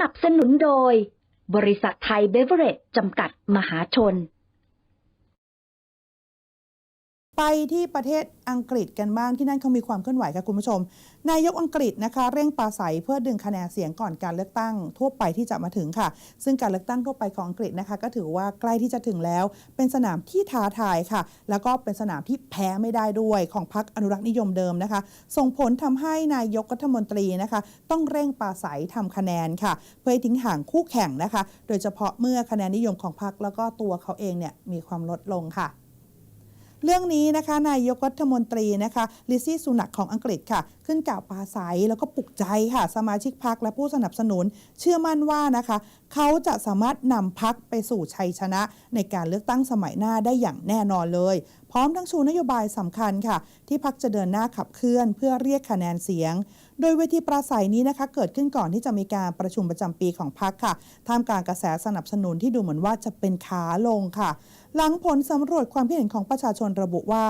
นับสนุนโดย บริษัทไทยเบเวอเรจจำกัดมหาชน ไปที่ประเทศอังกฤษกันบ้างที่นั่นเขามีความเคลื่อนไหวค่ะคุณผู้ชม นายกอังกฤษนะคะเร่งปราศัยเพื่อดึงคะแนนเสียงก่อนการเลือกตั้งทั่วไปที่จะมาถึงค่ะ ซึ่งการเลือกตั้งทั่วไปของอังกฤษนะคะ ก็ถือว่าใกล้ที่จะถึงแล้ว เป็นสนามที่ท้าทายค่ะ แล้วก็เป็นสนามที่แพ้ไม่ได้ด้วยของพรรคอนุรักษ์นิยมเดิมนะคะ ส่งผลทำให้นายกรัฐมนตรีนะคะ ต้องเร่งปราศัยทำคะแนนค่ะ เพื่อทิ้งห่างคู่แข่งนะคะ โดยเฉพาะเมื่อคะแนนนิยมของพรรคแล้วก็ตัวเขาเองเนี่ยมีความลดลงค่ะ เรื่องนี้นะคะนายกรัฐมนตรีนะคะลิซี่สุนักของอังกฤษค่ะ ขึ้นกล่าวปราศัยแล้วก็ปลุกใจค่ะ สมาชิกพักและผู้สนับสนุน เชื่อมั่นว่านะคะ เขาจะสามารถนำพักไปสู่ชัยชนะ ในการเลือกตั้งสมัยหน้าได้อย่างแน่นอนเลย พร้อมทั้งชูนโยบายสำคัญค่ะ ที่พักจะเดินหน้าขับเคลื่อนเพื่อเรียกคะแนนเสียง โดยเวทีปราศัยนี้นะคะ เกิดขึ้นก่อนที่จะมีการประชุมประจำปีของพักคค่ะท่ามกลางกระแสสนับสนุนที่ดูเหมือนว่าจะเป็นขาลงค่ะ หลังผลสำรวจความคิดเห็นของประชาชนระบุว่า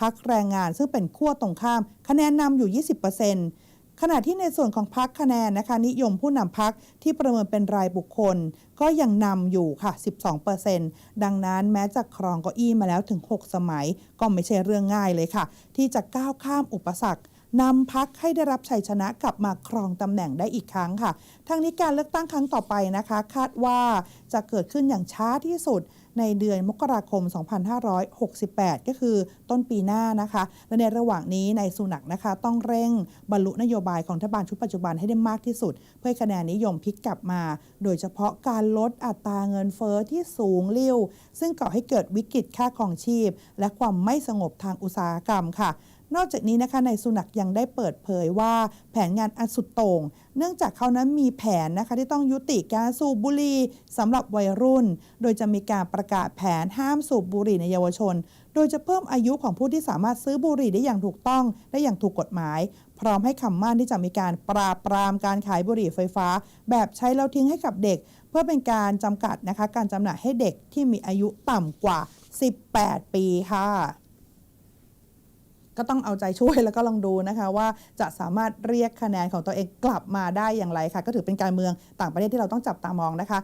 พักแรงงานซึ่งเป็นขั้วตรงข้าม คะแนนนำอยู่ 20% ขณะที่ในส่วนของพักคะแนนนะคะนิยมผู้นำพักที่ประเมินเป็นรายบุคคล ก็ยังนำอยู่ค่ะ 12%ดังนั้นแม้จะครองเก้าอี้มาแล้วถึง 6 สมัย ก็ไม่ใช่เรื่องง่ายเลยค่ะ ที่จะก้าวข้ามอุปสรรคนำพักให้ได้รับชัยชนะกลับมาครองตำแหน่งได้อีกครั้งค่ะ ทั้งนี้การเลือกตั้งครั้งต่อไปนะคะ คาดว่าจะเกิดขึ้นอย่างช้าที่สุด ในเดือนมกราคม 2568 ก็คือต้นปีหน้านะคะ และในระหว่างนี้ในสุนักนะคะ ต้องเร่งบรรลุนโยบายของรัฐบาลชุดปัจจุบันให้ได้มากที่สุด เพื่อให้คะแนนนิยมพลิกกลับมา โดยเฉพาะการลดอัตราเงินเฟอ้อที่สูงเลี้ยว ซึ่งก่อให้เกิดวิกฤตค่าครองชีพ และความไม่สงบทางอุตสาหกรรมค่ะนอกจากนี้นะคะนายสุนักยังได้เปิดเผยว่าแผนงานอันสุดโต่งเนื่องจากเขานั้นมีแผนนะคะที่ต้องยุติการสูบบุหรี่สำหรับวัยรุ่น โดยจะมีการประกาศแผนห้ามสูบบุหรี่ในเยาวชน โดยจะเพิ่มอายุของผู้ที่สามารถซื้อบุหรี่ได้อย่างถูกต้องได้อย่างถูกกฎหมาย พร้อมให้คำมั่นที่จะมีการปราบปรามการขายบุหรี่ไฟฟ้า แบบใช้แล้วทิ้งให้กับเด็ก เพื่อเป็นการจำกัดนะคะการจำหน่ายให้เด็กที่มีอายุต่ำกว่า 18 ปีค่ะก็ต้องเอาใจช่วยแล้วก็ลองดูนะคะว่าจะสามารถเรียกคะแนนของตัวเองกลับมาได้อย่างไรค่ะ ก็ถือเป็นการเมืองต่างประเทศที่เราต้องจับตามองนะคะ